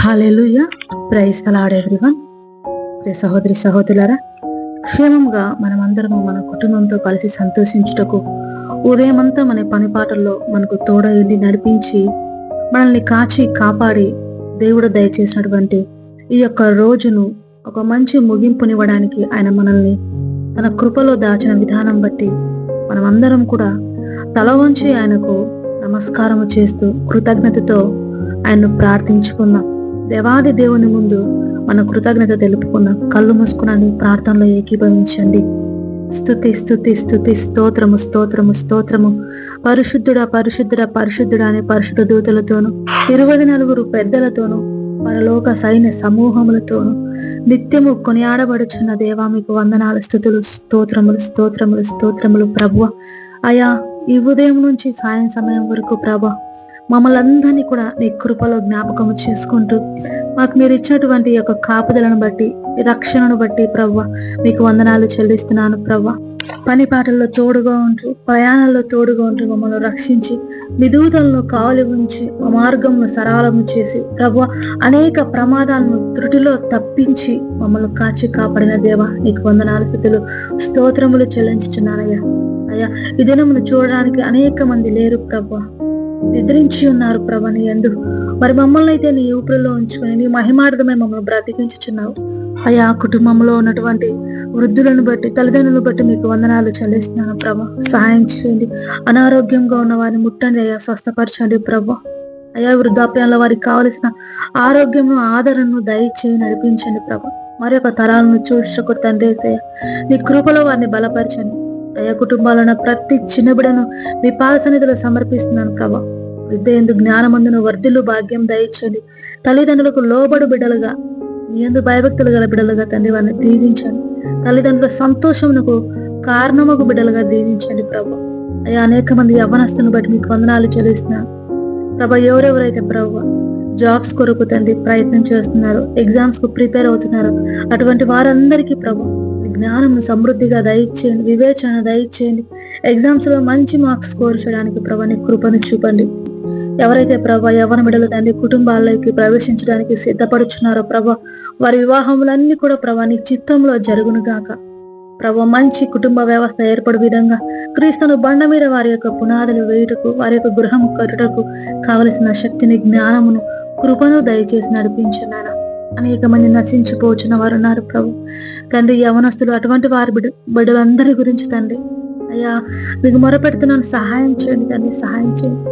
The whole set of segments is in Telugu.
Hallelujah praise the Lord everyone. ప్రియ సహోదరి సహోదరులారా క్షేమంగా మనమందరము మన కుటుంబంతో కలిసి సంతోషించుటకు ఉదయమంతా మన పనిపాటల్లో మనకు తోడయండి నడిపించి మనల్ని కాచి కాపాడి దేవుడు దయచేసినటువంటి ఈ యొక్క రోజును ఒక మంచి ముగింపునివ్వడానికి ఆయన మనల్ని తన కృపలో దాచిన విధానం బట్టి మనమందరం కూడా తల వంచి ఆయనకు నమస్కారము చేస్తూ కృతజ్ఞతతో ఆయన్ను ప్రార్థించుకుందాం. దేవాది దేవుని ముందు మన కృతజ్ఞత తెలుపుకున్న కళ్ళు మూసుకునని ప్రార్థనలో ఏకీభవించండి. స్థుతి స్థుతి స్థుతి స్తోత్రము స్తోత్రము స్తోత్రము. పరిశుద్ధుడా పరిశుద్ధుడా పరిశుద్ధుడా అనే పరిశుద్ధ దూతలతోను ఇరవై నలుగురు పెద్దలతోనూ పరలోక సైన్య సమూహములతోను నిత్యము కొనియాడబడుచున్న దేవా మీకు వందనాలు స్థుతులు స్తోత్రములు స్తోత్రములు స్తోత్రములు ప్రభువ. అయా ఈ ఉదయం నుంచి సాయం సమయం వరకు ప్రభా మమ్మల్ని అందరినీ కూడా నీ కృపలో జ్ఞాపకం చేసుకుంటూ మాకు మీరు ఇచ్చినటువంటి యొక్క కాపుదలను బట్టి రక్షణను బట్టి ప్రవ్వ మీకు వందనాలు చెల్లిస్తున్నాను ప్రవ్వ. పని పాటల్లో తోడుగా ఉంటూ ప్రయాణాల్లో తోడుగా ఉంటూ మమ్మల్ని రక్షించి విధూతలను కావలి ఉంచి మార్గంను సరళము చేసి ప్రభు అనేక ప్రమాదాలను త్రుటిలో తప్పించి మమ్మల్ని కాచి కాపాడిన దేవ నీకు వందనాలు స్థితులు స్తోత్రములు చెల్లించుచున్నానయ్యా. అయ్యా ఈ దినమును చూడడానికి అనేక మంది లేరు ప్రభు నిద్రించి ఉన్నారు ప్రభా నీ ఎందు మరి మమ్మల్ని అయితే నీ ఊపిరిలో ఉంచుకొని నీ మహిమార్థమే మమ్మల్ని బ్రతికించుచున్నావు. అయా కుటుంబంలో ఉన్నటువంటి వృద్ధులను బట్టి తల్లిదండ్రులను బట్టి మీకు వందనాలు చెల్లిస్తున్నాను ప్రభా. సహాయం చేయండి. అనారోగ్యంగా ఉన్న వారిని ముట్టండి అయ్యా స్వస్థపరచండి ప్రభు. అయా వృద్ధాప్యంలో వారికి కావలసిన ఆరోగ్యము ఆదరణను దయచేయి నడిపించండి ప్రభా. మరి ఒక తరాలను చూసుకు తండ్రి నీ కృపలో వారిని బలపరచండి. అయ్యా కుటుంబాలను ప్రతి చిన్న బిడను మీ పాదసన్నిధిలో సమర్పిస్తున్నాను ప్రభా. విద్య ఎందు జ్ఞానమందును వర్ధిల్లు భాగ్యం దయచండి తల్లిదండ్రులకు లోబడు బిడ్డలుగా మీ ఎందు భయభక్తులు గల బిడ్డలుగా తండ్రి వారిని దీవించండి. తల్లిదండ్రుల సంతోషమునకు కారణముకు బిడ్డలుగా దీవించండి ప్రభు. అయ్యా అనేక మంది యవ్వనస్తుని బట్టి మీకు వందనాలు చెల్లిస్తున్నాను. ప్రభా ఎవరెవరైతే ప్రభు జాబ్స్ కొరకు తండ్రి ప్రయత్నం చేస్తున్నారు ఎగ్జామ్స్కు ప్రిపేర్ అవుతున్నారు అటువంటి వారందరికీ ప్రభు జ్ఞానం సమృద్ధిగా దయచేయండి వివేచన దయచేయండి. ఎగ్జామ్స్లో మంచి మార్క్స్ స్కోర్ చేయడానికి ప్రభాని కృపను చూపండి. ఎవరైతే ప్రభా యవన బిడలు తండ్రి కుటుంబాల్లోకి ప్రవేశించడానికి సిద్ధపడుచున్నారో ప్రభా వారి వివాహములన్నీ కూడా ప్రభాని చిత్తంలో జరుగును గాక. ప్రభ మంచి కుటుంబ వ్యవస్థ ఏర్పడు విధంగా క్రీస్తును బండ మీద వారి యొక్క పునాదులు వేయుటకు వారి యొక్క గృహం కట్టుటకు కావలసిన శక్తిని జ్ఞానమును కృపను దయచేసి నడిపించున్నాను అనేక మంది నశించిపోచిన వారు ఉన్నారు ప్రభు. తండ్రి యవనస్తులు అటువంటి వారి బిడ్డ బిడ్డలందరి గురించి తండ్రి. అయ్యా మీకు మొరపెడుతున్నాను. సహాయం చేయండి తండ్రి సహాయం చేయండి.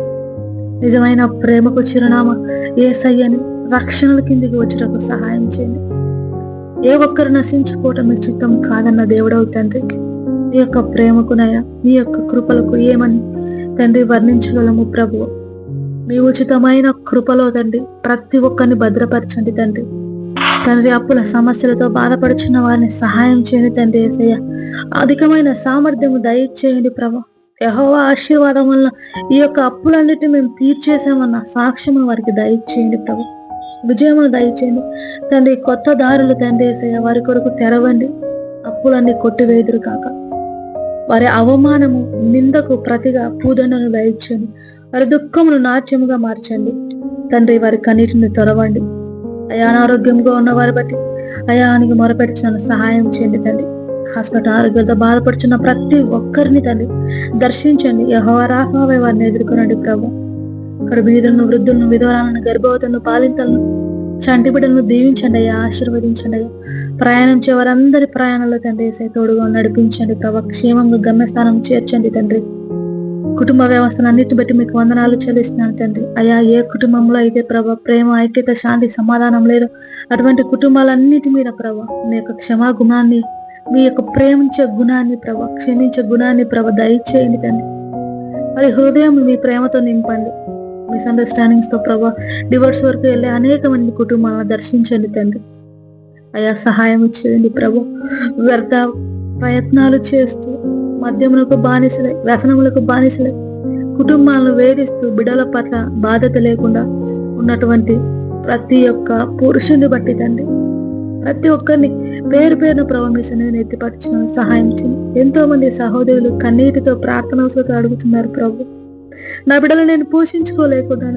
నిజమైన ప్రేమకు చిరునామా ఏ సయ్యని రక్షణల కిందికి వచ్చేటకు సహాయం చేయండి. ఏ ఒక్కరు నశించుకోవటం మీ చిత్తం కాదన్న దేవుడవు తండ్రి. నీ యొక్క ప్రేమకునయ్యా నీ యొక్క కృపలకు ఏమని తండ్రి వర్ణించగలము ప్రభు. మీ ఉచితమైన కృపలో తండ్రి ప్రతి ఒక్కరిని భద్రపరచండి తండ్రి. తండ్రి అప్పుల సమస్యలతో బాధపడుచున్న వారిని సహాయం చేయండి తండ్రి ఏసయ్య. అధికమైన సామర్థ్యము దయచేయండి ప్రభా. యహోవా ఆశీర్వాదం వల్ల ఈ యొక్క అప్పులన్నిటిని మేము తీర్చేసామన్న సాక్ష్యము వారికి దయచేయండి ప్రభు. విజయమును దయచేయండి. తండ్రి కొత్త దారులు తండ్రి ఏసయ్య వారి కొరకు తెరవండి. అప్పులన్నీ కొట్టివేదురు కాక వారి అవమానము నిందకు ప్రతిగా పూదండను దయచేయండి. వారి దుఃఖమును నాట్యముగా మార్చండి. తండ్రి వారి కన్నీటిని తొరవండి అయా అనారోగ్యంగా ఉన్న వారి బట్టి అయానికి మొరపెడుచున్న సహాయం చేయండి తండ్రి హాస్పిటల్ ఆరోగ్యంతో బాధపడుచున్న ప్రతి ఒక్కరిని తండ్రి దర్శించండి. యహోరాహోవే వారిని ఎదుర్కొనండి ప్రభు. ఇక్కడ బీదులను వృద్ధులను విధవరాలను గర్భవతులను పాలింతలను చంటి బిడ్డలను దీవించండి అయ్యా ఆశీర్వదించండి అయ్యా. ప్రయాణం చే వారందరి ప్రయాణంలో తండ్రి తోడుగా నడిపించండి ప్రభు. క్షేమంగా గమ్యస్థానం చేర్చండి తండ్రి. కుటుంబ వ్యవస్థను అన్నిటిని బట్టి మీకు వందనాలు చెల్లిస్తున్నాను తండ్రి. అయ్యా ఏ కుటుంబంలో అయితే ప్రభ ప్రేమ ఐక్యత శాంతి సమాధానం లేదు అటువంటి కుటుంబాలన్నిటి మీద ప్రభ మీ యొక్క క్షమా గుణాన్ని మీ యొక్క ప్రేమించే గుణాన్ని ప్రభ క్షమించే గుణాన్ని ప్రభ దయచేయండి తండ్రి. మరి హృదయం మీ ప్రేమతో నింపండి. మిస్అండర్స్టాండింగ్స్తో ప్రభా డివోర్స్ వరకు వెళ్ళే అనేక మంది కుటుంబాలను దర్శించండి తండ్రి. అయా సహాయం ఇచ్చేయండి ప్రభు. వ్యర్థ ప్రయత్నాలు చేస్తూ మద్యములకు బానిసలై వ్యసనములకు బానిసలై కుటుంబాలను వేధిస్తూ బిడల పట్ల బాధ్యత లేకుండా ఉన్నటువంటి ప్రతి ఒక్క పురుషుని బట్టి తండ్రి. ప్రతి ఒక్కరిని పేరు పేరును ప్రభావితం నేను ఎత్తిపరచిన సహాయం చేయండి. ఎంతో మంది సహోదరులు కన్నీటితో ప్రార్థనలతో అడుగుతున్నారు ప్రభు. నా బిడ్డలు నేను పోషించుకోలేకుండా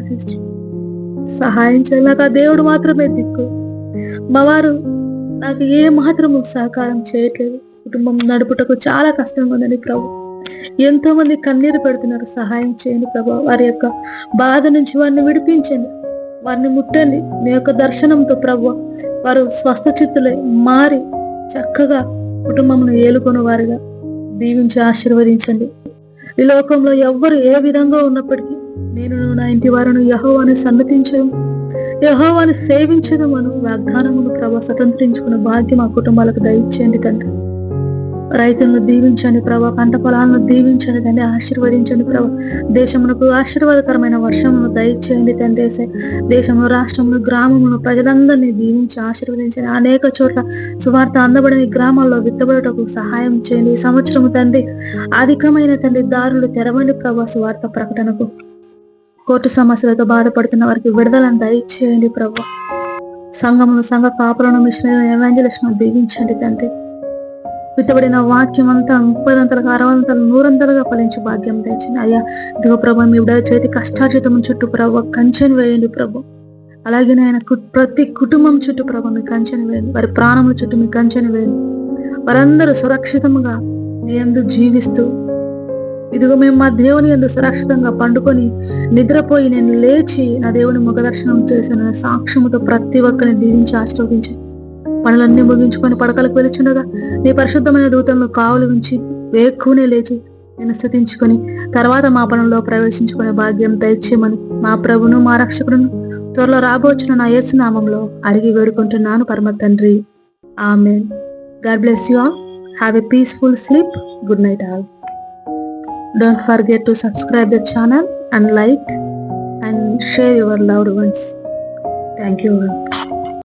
సహాయం చేయలేక నాకు ఆ దేవుడు మాత్రమే దిక్కు. మా వారు నాకు ఏ మాత్రము సహకారం చేయట్లేదు. కుటుంబం నడుపుటకు చాలా కష్టంగా ఉందని ప్రభు. ఎంతో మంది కన్నీరు పెడుతున్నారు సహాయం చేయండి ప్రభు. వారి యొక్క బాధ నుంచి వారిని విడిపించండి. వారిని ముట్టండి. మీ యొక్క దర్శనంతో ప్రభు వారు స్వస్థ చిత్తులై మారి చక్కగా కుటుంబంను ఏలుకొని వారిగా దీవించి ఆశీర్వదించండి. ఈ లోకంలో ఎవ్వరు ఏ విధంగా ఉన్నప్పటికీ నేను నా ఇంటి వారిని యహోవాని సన్నతించడం యహోవాని సేవించదమను వాగ్దానమును ప్రభా స్వతంత్రించుకున్న భాగ్యం మా కుటుంబాలకు దయచేయండి తండ్రి. రైతులను దీవించండి ప్రభా పంట పొలాలను దీవించండి తండ్రి ఆశీర్వదించండి ప్రభా. దేశమునకు ఆశీర్వాదకరమైన వర్షమును దయచేయండి తండ్రి దేశంలో రాష్ట్రంలో గ్రామంలో ప్రజలందరినీ దీవించి ఆశీర్వదించండి. అనేక చోట్ల సువార్త అందబడిన ఈ గ్రామాల్లో విత్తబడటకు సహాయం చేయండి. ఈ సంవత్సరం తండ్రి అధికమైన తండ్రి దారులు తెరవండి ప్రభా సువార్త ప్రకటనకు. కోర్టు సమస్యలతో బాధపడుతున్న వారికి విడుదలను దయచేయండి ప్రభా. సంఘమును సంఘ కాపులను మిషన్ ఎవాంజలిస్ట్ను దీవించండి తండ్రి. విత్తబడిన వాక్యం అంతా ముప్పదంతలుగా అరవంతలు నూరంతలుగా ఫలించి భాగ్యం తెచ్చింది. అయ్యా ఇదిగో ప్రభా మీ విడుదల చేతి కష్టార్జితం చుట్టూ ప్రభా కంచెను వేయండి ప్రభు. అలాగే ఆయన ప్రతి కుటుంబం చుట్టూ ప్రభా మీ కంచెను వేయండి. వారి ప్రాణముల చుట్టూ మీ కంచెను వేయండి. వారందరూ సురక్షితంగా నీ ఎందు జీవిస్తూ ఇదిగో మేము మా దేవుని ఎందు సురక్షితంగా పండుకొని నిద్రపోయి నేను లేచి నా దేవుని ముఖదర్శనం చేసిన సాక్ష్యముతో ప్రతి ఒక్కరిని దీవించి ఆశీర్వదించాను పనులన్నీ ముగించుకొని పడకలకు వెలుచుండగా నీ పరిశుద్ధమైన దూతలను కావులు ఉంచి వేక్కునే లేచి నేను స్థుతించుకొని తర్వాత మా పనుల్లో ప్రవేశించుకునే భాగ్యం దయచేయమని మా ప్రభును మా రక్షకుడును త్వరలో రాబోచున్న నా యేసునామంలో అడిగి వేడుకుంటున్నాను పరమ తండ్రి. ఆమె god bless you all. Have a peaceful sleep. Good night all. Don't forget to subscribe the channel and like and share your loved ones. Thank you